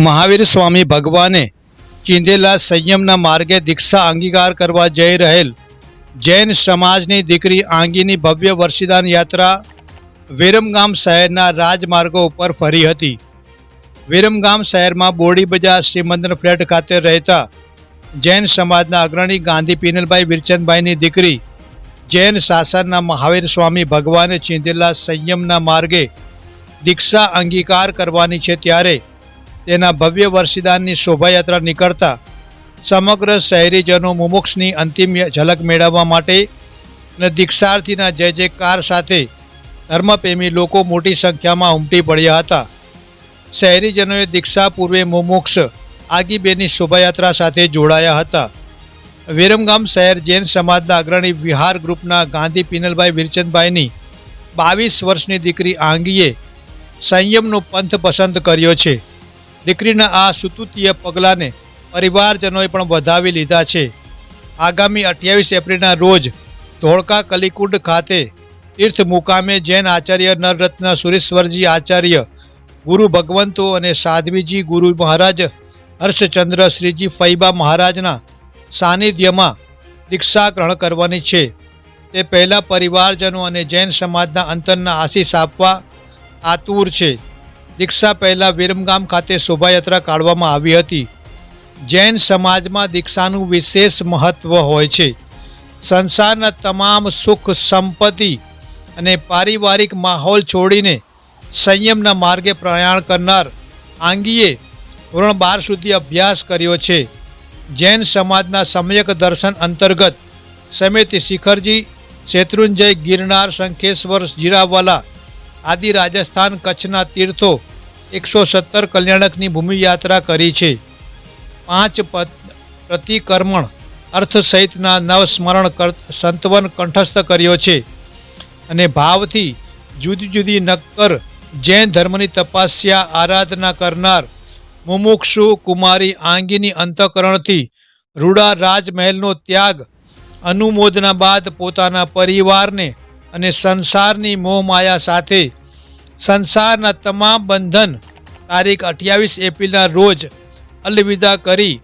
મહાવીર સ્વામી ભગવાને ચીંધેલા સંયમના માર્ગે દીક્ષા અંગીકાર કરવા જઈ રહેલ જૈન સમાજની દીકરી આંગીની ભવ્ય વર્ષિદાન યાત્રા વિરમગામ શહેરના રાજમાર્ગો ઉપર ફરી હતી. વિરમગામ શહેરમાં બોડી બજાર શ્રીમંદન ફ્લેટ ખાતે રહેતા જૈન સમાજના અગ્રણી ગાંધી પિનલભાઈ વિરચંદભાઈની દીકરી જૈન શાસનના મહાવીર સ્વામી ભગવાને ચીંધેલા સંયમના માર્ગે દીક્ષા અંગીકાર કરવાની છે ત્યારે તેના ભવ્ય વર્ષિદાનની શોભાયાત્રા નીકળતા સમગ્ર શહેરીજનો મુમુક્ષની અંતિમ ઝલક મેળવવા માટે અને દીક્ષાર્થીના જય જયકાર સાથે ધર્મપ્રેમી લોકો મોટી સંખ્યામાં ઉમટી પડ્યા હતા. શહેરીજનોએ દીક્ષા પૂર્વે મુમુક્ષ આગીબેની શોભાયાત્રા સાથે જોડાયા હતા. વિરમગામ શહેર જૈન સમાજના અગ્રણી વિહાર ગ્રુપના ગાંધી પિનલભાઈ વિરચંદભાઈની બાવીસ વર્ષની દીકરી આંગીએ સંયમનો પંથ પસંદ કર્યો છે. દીકરીના આ સુતુતીય પગલાંને પરિવારજનોએ પણ વધાવી લીધા છે. આગામી અઠ્યાવીસ એપ્રિલના રોજ ધોળકા કલિકુંડ ખાતે તીર્થ મુકામે જૈન આચાર્ય નરરત્ન સુરેશ્વરજી આચાર્ય, ગુરુ ભગવંતો અને સાધ્વીજી ગુરુ મહારાજ હર્ષચંદ્ર શ્રીજી ફૈબા મહારાજના સાનિધ્યમાં દીક્ષા ગ્રહણ કરવાની છે. તે પહેલાં પરિવારજનો અને જૈન સમાજના અંતરના આશીષ આપવા આતુર છે. દીક્ષા પહેલાં વિરમગામ ખાતે શોભાયાત્રા કાઢવામાં આવી હતી. જૈન સમાજમાં દીક્ષાનું વિશેષ મહત્ત્વ હોય છે. સંસારના તમામ સુખ, સંપત્તિ અને પારિવારિક માહોલ છોડીને સંયમના માર્ગે પ્રયાણ કરનાર આંગીએ ધોરણ બાર સુધી અભ્યાસ કર્યો છે. જૈન સમાજના સમ્યક દર્શન અંતર્ગત સમિતિ શિખરજી, શેત્રુંજય ગિરનાર, શંખેશ્વર, જીરાવાલા આદિ રાજસ્થાન કચ્છના તીર્થો એકસો સત્તર કલ્યાણકની ભૂમિ યાત્રા કરી છે. પાંચ પ્રતિકર્મણ અર્થ સહિતના નવ સ્મરણ કર, સંતવન કંઠસ્થ કર્યો છે. અને ભાવથી જુદી જુદી નક્કર જૈન ધર્મની તપાસ્યા આરાધના કરનાર મુમુક્ષુ કુમારી આંગીની અંતકરણથી રૂડા રાજમહેલનો ત્યાગ, અનુમોદના બાદ પોતાના પરિવારને અને સંસારની મોહમાયા સાથે સંસારના તમામ બંધન તારીખ અઠ્યાવીસ એપ્રિલના રોજ અલવિદા કરી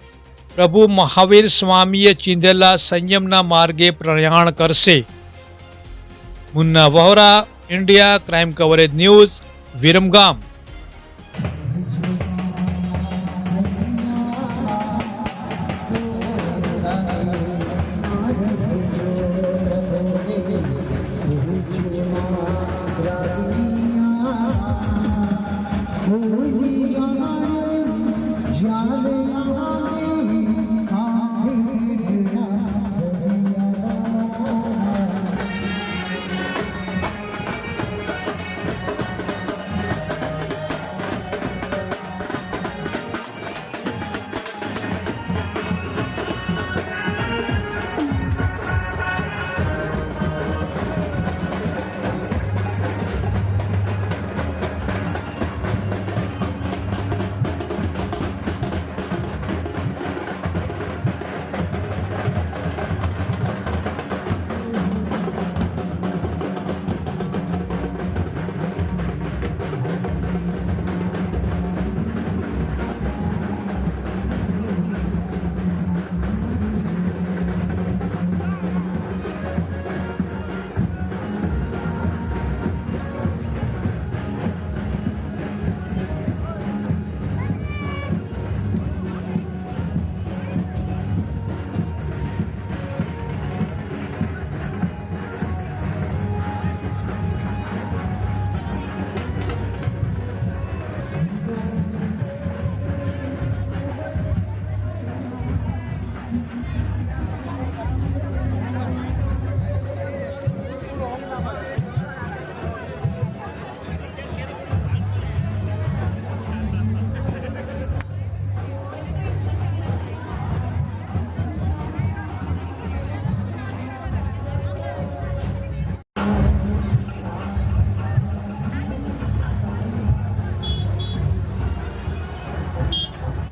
પ્રભુ મહાવીર સ્વામીએ ચીંધેલા સંયમના માર્ગે પ્રયાણ કરશે. Munna Vohra, India, crime coverage news, Viramgam. Mm-hmm.